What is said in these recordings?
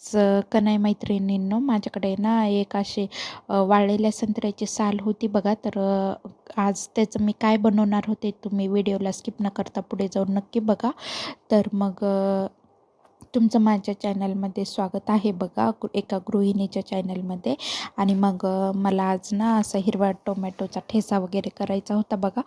का कनाई मैत्रिणींनो माझ्याकडे ना एक असे वाळलेल्या संत्र्याची साल होती बघा. तर आज त्याचं मी काय बनवणार होते तुम्ही व्हिडिओला स्किप न करता पुढे जाऊन नक्की बघा. तर मग तुमचं माझ्या चॅनलमध्ये स्वागत आहे बघा एका गृहिणीच्या चॅनलमध्ये. आणि मग मला आज ना असा हिरवा टोमॅटोचा ठेसा वगैरे करायचा होता बघा.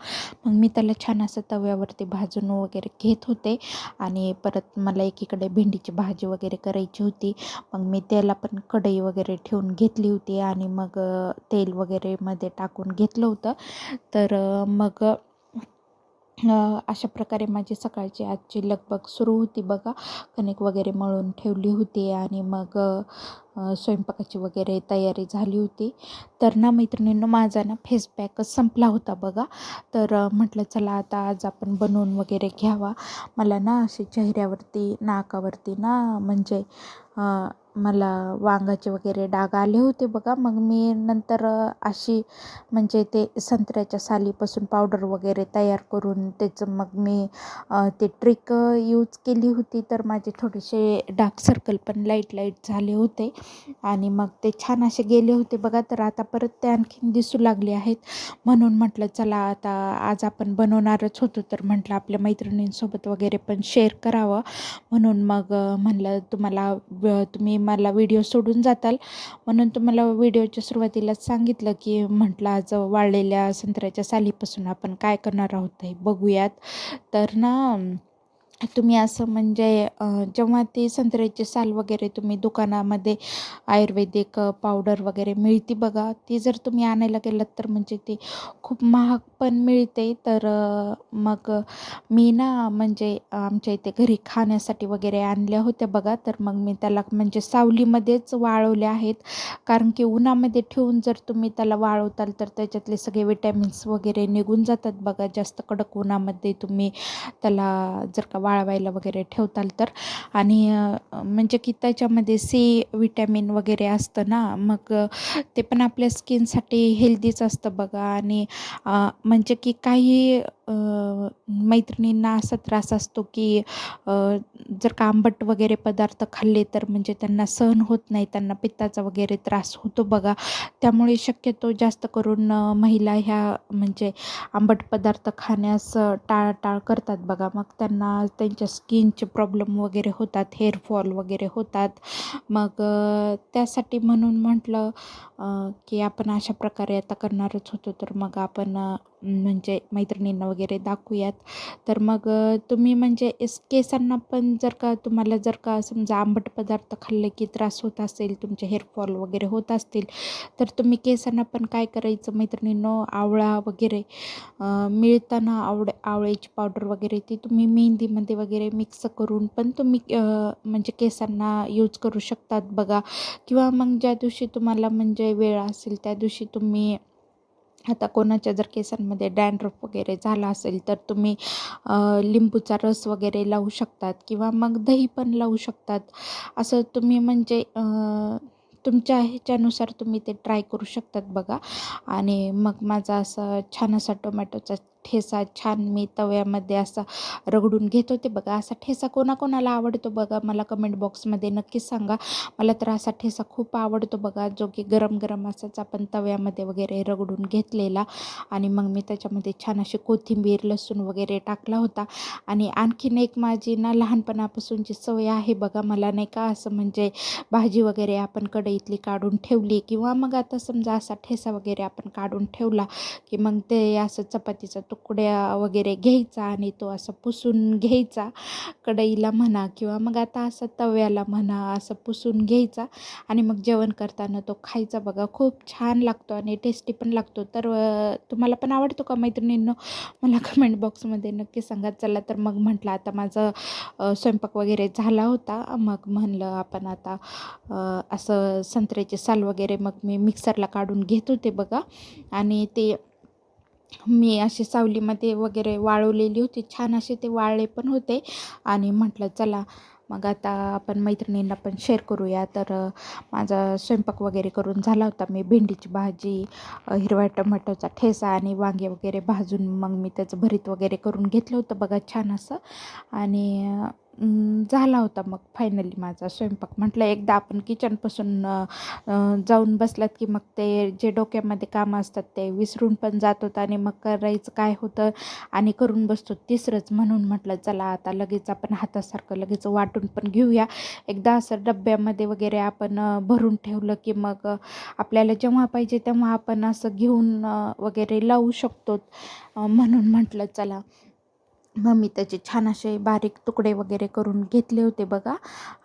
मग मी त्याला छान असं तव्यावरती भाजून वगैरे घेत होते. आणि परत मला एकीकडे भेंडीची भाजी वगैरे करायची होती. मग मी त्याला पण कढई वगैरे ठेवून घेतली होती. आणि मग तेल वगैरे मध्ये टाकून घेतलं होतं. तर मग अशा प्रकारे माझी सकाळची आजची लगबग सुरू होती बघा. कणिक वगैरे मळून ठेवली होती आणि मग स्वयंपाकाची वगैरे तयारी झाली होती. तर ना मैत्रिणींनो माझा ना फेसबॅकच संपला होता बघा. तर म्हटलं चला आता आज आपण बनवून वगैरे घ्यावा. मला ना असे चेहऱ्यावरती नाकावरती ना म्हणजे मला वांगाचे वगैरे डाग आले होते बघा. मग मी नंतर अशी म्हणजे ते संत्र्याच्या सालीपासून पावडर वगैरे तयार करून त्याचं मग मी ते ट्रिक यूज केली होती. तर माझे थोडेसे डार्क सर्कल पण लाइट लाइट झाले होते. आणि मग ते छान असे गेले होते बघा. तर आता परत ते आणखीन दिसू लागले आहेत. म्हणून म्हटलं चला आता आज आपण बनवणारच होतो. तर म्हटलं आपल्या मैत्रिणींसोबत वगैरे पण शेअर करावं. म्हणून मग म्हणलं तुम्हाला तुम्ही मला व्हिडिओ सोडून जाताल. म्हणून तुम्हाला व्हिडिओच्या सुरुवातीलाच सांगितलं की म्हटलं आज वाळलेल्या संत्र्याच्या सालीपासून आपण काय करणार आहोत हे बघूयात. तर ना तुम्ही असं म्हणजे जेव्हा ते संत्र्याची साल वगैरे तुम्ही दुकानामध्ये आयुर्वेदिक पावडर वगैरे मिळते बघा ती जर तुम्ही आणायला गेलात तर म्हणजे ती खूप महाग पण मिळते. तर मग मी ना म्हणजे आमच्या इथे घरी खाण्यासाठी वगैरे आणल्या होत्या बघा तर मग मी त्याला म्हणजे सावलीमध्येच वाळवल्या आहेत. कारण की उन्हामध्ये ठेवून जर तुम्ही त्याला वाळवताल तर त्याच्यातले सगळे विटॅमिन्स वगैरे निघून जातात बघा जास्त कडक उन्हामध्ये तुम्ही त्याला जर का वाळवायला वगैरे ठेवताल तर. आणि म्हणजे की त्याच्यामध्ये सी विटॅमिन वगैरे असतं ना मग ते पण आपल्या स्किनसाठी हेल्दीच असतं बघा. आणि म्हणजे की काही मैत्रिणींना असा त्रास असतो की जर का आंबट वगैरे पदार्थ खाल्ले तर म्हणजे त्यांना सहन होत नाही त्यांना पित्ताचा वगैरे त्रास होतो बघा. त्यामुळे शक्यतो जास्त करून महिला ह्या म्हणजे आंबट पदार्थ खाण्यास टाळाटाळ करतात बघा. मग त्यांना त्यांच्या स्किनचे प्रॉब्लेम वगैरे होतात हेअरफॉल वगैरे होतात. मग त्यासाठी म्हणून म्हटलं की आपण अशा प्रकारे आता करणारच होतो. तर मग आपण म्हणजे मैत्रिणींना वगैरे दाखवूयात. तर मग तुम्ही म्हणजे एस केसांना पण जर का तुम्हाला जर का समजा आंबट पदार्थ खाल्ले की त्रास होत असेल तुमचे हेअरफॉल वगैरे होत असतील तर तुम्ही केसांना पण काय करायचं? मैत्रिणींनो आवळा वगैरे मिळताना आवड आवळ्याची पावडर वगैरे ती तुम्ही मेहंदीमध्ये वगैरे मिक्स करून पण तुम्ही म्हणजे केसांना यूज करू शकतात बघा. किंवा मग ज्या दिवशी तुम्हाला म्हणजे वेळ असेल त्या दिवशी तुम्ही आता कोणाच्या जर केसांमध्ये डॅन्ड्रफ वगैरे झाला असेल तर तुम्ही लिंबूचा रस वगैरे लावू शकतात किंवा मग दही पण लावू शकतात. असं तुम्ही म्हणजे तुमच्या ह्याच्यानुसार तुम्ही ते ट्राय करू शकतात बघा. आणि मग माझा असा छान असा टोमॅटोचा ठेसा छान मी तव्यामध्ये असा रगडून घेत होते बघा. असा ठेसा कोणाकोणाला आवडतो बघा मला कमेंट बॉक्समध्ये नक्कीच सांगा. मला तर असा ठेसा खूप आवडतो बघा जो की गरम गरम असाच आपण तव्यामध्ये वगैरे रगडून घेतलेला. आणि मग मी त्याच्यामध्ये छान अशी कोथिंबीर लसूण वगैरे टाकला होता. आणि आणखीन एक माझी ना लहानपणापासूनची सवय आहे बघा मला नाही का? असं म्हणजे भाजी वगैरे आपण कढईतली काढून ठेवली किंवा मग आता समजा असा ठेसा वगैरे आपण काढून ठेवला की मग ते असं चपातीचं तुकड्या वगैरे घ्यायचा आणि तो असं पुसून घ्यायचा. कढईला म्हणा किंवा मग आता असं तव्याला म्हणा असं पुसून घ्यायचा आणि मग जेवण करताना तो खायचा बघा. खूप छान लागतो आणि टेस्टी पण लागतो. तर तुम्हाला पण आवडतो का मैत्रिणींनो? मला कमेंट बॉक्समध्ये नक्की सांगा. चला तर मग म्हटलं आता माझं स्वयंपाक वगैरे झाला होता. मग म्हणलं आपण आता असं संत्र्याची साल वगैरे मग मी मिक्सरला काढून घेत होते बघा. आणि ते मी अशी सावलीमध्ये वगैरे वाळवलेली होती. छान असे ते वाळले पण होते. आणि म्हटलं चला मग आता आपण मैत्रिणींना पण शेअर करूया. तर माझा स्वयंपाक वगैरे करून झाला होता. मी भेंडीची भाजी हिरव्या टोमॅटोचा ठेसा आणि वांगे वगैरे भाजून मग मी त्याचं भरीत वगैरे करून घेतलं होतं. बघा छान असं. आणि झाला होता मग फायनली माझा स्वयंपाक. म्हटलं एकदा आपण किचनपासून जाऊन बसलात की मग ते जे डोक्यामध्ये कामं असतात ते विसरून पण जात होतं आणि मग करायचं काय होतं आणि करून बसतो तिसरंच म्हणून म्हटलं चला आता लगेच आपण हातासारखं लगेच वाटून पण घेऊया. एकदा असं डब्यामध्ये वगैरे आपण भरून ठेवलं की मग आपल्याला जेव्हा पाहिजे तेव्हा आपण असं घेऊन वगैरे लावू शकतो. म्हणून म्हटलं चला. मग मी त्याचे छान असे बारीक तुकडे वगैरे करून घेतले होते बघा.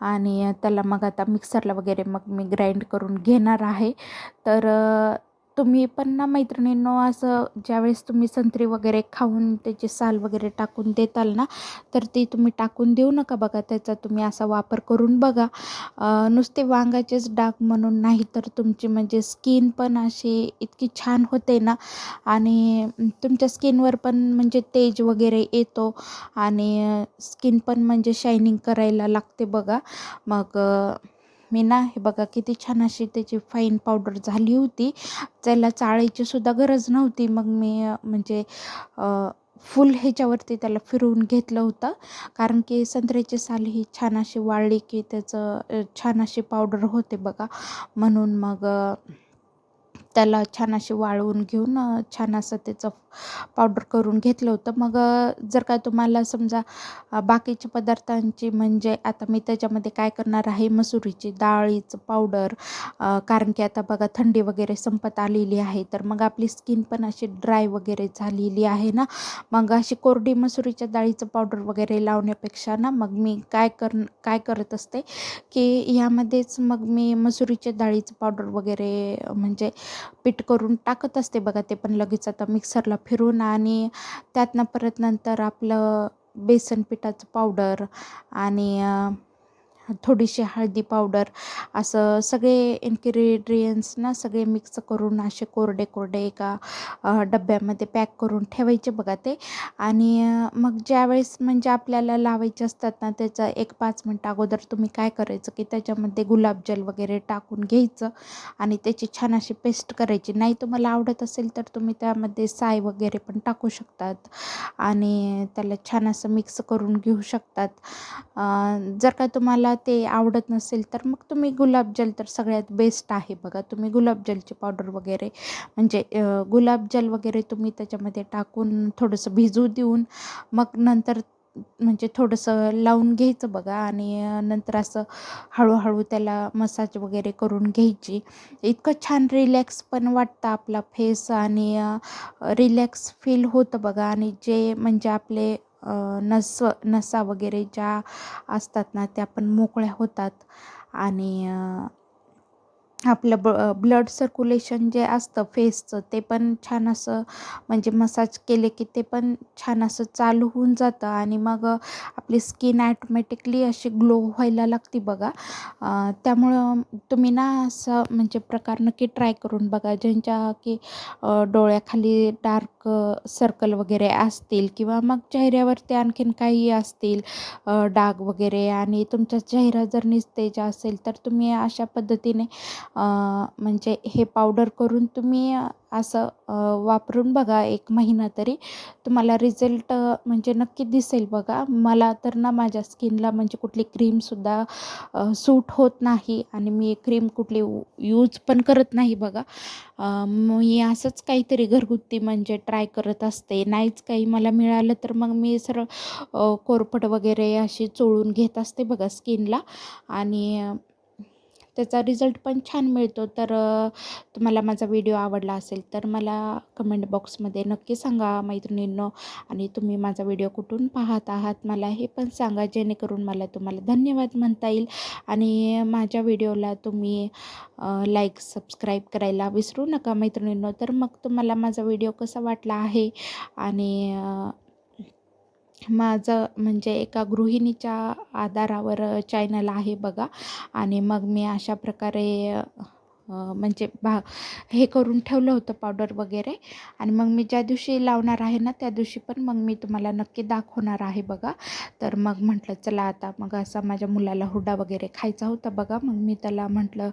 आणि त्याला मग आता मिक्सरला वगैरे मग मी ग्राइंड करून घेणार आहे. तर तुम्ही पण ना मैत्रिणींनो असं ज्यावेळेस तुम्ही संत्री वगैरे खाऊन त्याची साल वगैरे टाकून देताल ना तर ती तुम्ही टाकून देऊ नका बघा. त्याचा तुम्ही असा वापर करून बघा. नुसते वांगाचेच डाग म्हणून नाही तर तुमची म्हणजे स्किन पण अशी इतकी छान होते ना. आणि तुमच्या स्किनवर पण म्हणजे तेज वगैरे येतो आणि स्किन पण म्हणजे शायनिंग करायला लागते बघा. मग मी ना हे बघा किती छान अशी त्याची फाईन पावडर झाली होती. त्याला चाळायची सुद्धा गरज नव्हती. मग मी म्हणजे फुल ह्याच्यावरती त्याला फिरवून घेतलं होतं. कारण की संत्र्याची साल ही छान अशी वाळली की त्याचं छान अशी पावडर होते बघा. म्हणून मग त्याला छान अशी वाळवून घेऊन छान असं त्याचं पावडर करून घेतलं होतं. मग जर का तुम्हाला समजा बाकीच्या पदार्थांची म्हणजे आता मी त्याच्यामध्ये काय करणार आहे? मसुरीची डाळीचं पावडर कारण की आता बघा थंडी वगैरे संपत आलेली आहे तर मग आपली स्किन पण अशी ड्राय वगैरे झालेली आहे ना? मग अशी कोरडी मसुरीच्या डाळीचं पावडर वगैरे लावण्यापेक्षा ना मग मी काय कर काय करत असते की यामध्येच मग मी मसुरीच्या डाळीचं पावडर वगैरे म्हणजे पीठ करून टाकत असते बघा ते पण लगेच आता मिक्सरला फिरून आणि त्यातनं परत नंतर आपलं बेसन पिठाचं पावडर आणि थोडीशी हळदी पावडर असं सगळे इन्ग्रेडियंट्स ना सगळे मिक्स करून असे कोरडे कोरडे एका डब्यामध्ये पॅक करून ठेवायचे बघा ते. आणि मग ज्यावेळेस म्हणजे आपल्याला लावायचे असतात ना त्याचा एक पाच मिनटं अगोदर तुम्ही काय करायचं की त्याच्यामध्ये गुलाबजल वगैरे टाकून घ्यायचं आणि त्याची छान अशी पेस्ट करायची. नाही तुम्हाला आवडत असेल तर तुम्ही त्यामध्ये साय वगैरे पण टाकू शकतात आणि त्याला छान असं मिक्स करून घेऊ शकतात. जर का तुम्हाला ते आवडत नसेल तर मग तुम्ही गुलाबजल तर सगळ्यात बेस्ट आहे बघा. तुम्ही गुलाबजलची पावडर वगैरे म्हणजे गुलाबजल वगैरे तुम्ही त्याच्यामध्ये टाकून थोडंसं भिजू देऊन मग नंतर म्हणजे थोडंसं लावून घ्यायचं बघा. आणि नंतर असं हळूहळू त्याला मसाज वगैरे करून घ्यायची. इतकं छान रिलॅक्स पण वाटतं आपला फेस आणि रिलॅक्स फील होतं बघा. आणि जे म्हणजे आपले नसव नस नसा वगैरे ज्या असतात ना त्या पण मोकळ्या होतात. आणि आपलं ब ब्लड सर्क्युलेशन जे असतं फेसचं ते पण छान असं म्हणजे मसाज केले की ते पण छान असं चालू होऊन जातं आणि मग आपली स्किन ॲटोमॅटिकली अशी ग्लो व्हायला लागते बघा. त्यामुळं तुम्ही ना असं म्हणजे प्रकार नक्की ट्राय करून बघा. ज्यांच्या की डोळ्याखाली डार्क सर्कल वगैरे असतील किंवा मग चेहऱ्यावरती आणखीन काही असतील डाग वगैरे आणि तुमचा चेहरा जर निस्तेज असेल तर तुम्ही अशा पद्धतीने म्हणजे हे पावडर करून तुम्ही असं वापरून बघा एक महिना तरी. तुम्हाला रिझल्ट म्हणजे नक्की दिसेल बघा. मला तर ना माझ्या स्किनला म्हणजे कुठली क्रीमसुद्धा सूट होत नाही आणि मी क्रीम कुठली यूज पण करत नाही बघा. मी असंच काहीतरी घरगुती म्हणजे ट्राय करत असते. नाहीच काही मला मिळालं तर मग मी सरळ कोरपट वगैरे अशी चोळून घेत असते बघा स्किनला आणि त्याचा रिझल्ट पण छान मिळतो. तर तुम्हाला माझा व्हिडिओ आवडला असेल तर मला कमेंट बॉक्समध्ये नक्की सांगा मैत्रिणींनो. आणि तुम्ही माझा व्हिडिओ कुठून पाहत आहात मला हे पण सांगा. जेणेकरून मला तुम्हाला धन्यवाद म्हणता येईल. आणि माझ्या व्हिडिओला तुम्ही लाईक सबस्क्राईब करायला विसरू नका मैत्रिणींनो. तर मग तुम्हाला माझा व्हिडिओ कसा वाटला आहे? आणि माझं म्हणजे एका गृहिणीच्या आधारावर चॅनल आहे बघा. आणि मग मी अशा प्रकारे म्हणजे भा हे करून ठेवलं होतं पावडर वगैरे. आणि मग मी ज्या दिवशी लावणार आहे ना त्या दिवशी पण मग मी तुम्हाला नक्की दाखवणार आहे बघा. तर मग म्हटलं चला आता मग असा माझ्या मुलाला हुडा वगैरे खायचा होता बघा. मग मी त्याला म्हटलं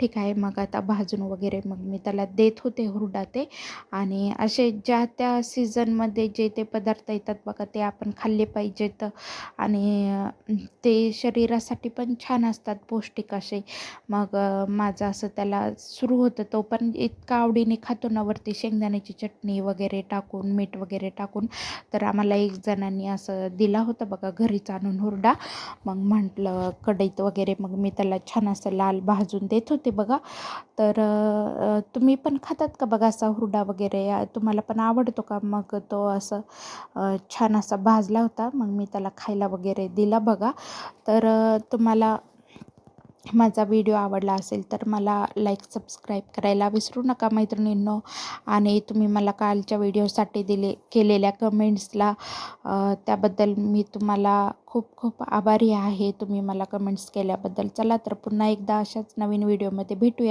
ठीक आहे मग आता भाजून वगैरे मग मी त्याला देत होते हुरडा ते. आणि असे ज्या त्या सीझनमध्ये जे ते पदार्थ येतात बघा ते आपण खाल्ले पाहिजेत. आणि ते शरीरासाठी पण छान असतात पौष्टिक असे. मग माझं असं त्याला सुरू होतं तो पण इतका आवडीने खातो ना वरती शेंगदाण्याची चटणी वगैरे टाकून मीठ वगैरे टाकून. तर आम्हाला एक जणांनी असं दिला होता बघा घरीच आणून हुरडा. मग म्हटलं कढईत वगैरे मग मी त्याला छान असं लाल भाजून देत होते बघा. तर तुम्ही पण खातात का बघा असा हुरडा वगैरे? तुम्हाला पण आवडतो का? मग तो असं छान असा भाजला होता. मग मी त्याला खायला वगैरे दिला बघा. तर तुम्हाला माझा व्हिडिओ आवडला असेल तर मला लाईक सबस्क्राईब करायला विसरू नका मैत्रिणींनो. आणि तुम्ही मला कालच्या व्हिडिओसाठी दिले केलेल्या कमेंट्सला त्याबद्दल मी तुम्हाला खूप खूप आभारी आहे. तुम्ही मला कमेंट्स केल्याबद्दल. चला तर पुन्हा एकदा अशाच नवीन व्हिडिओमध्ये भेटूया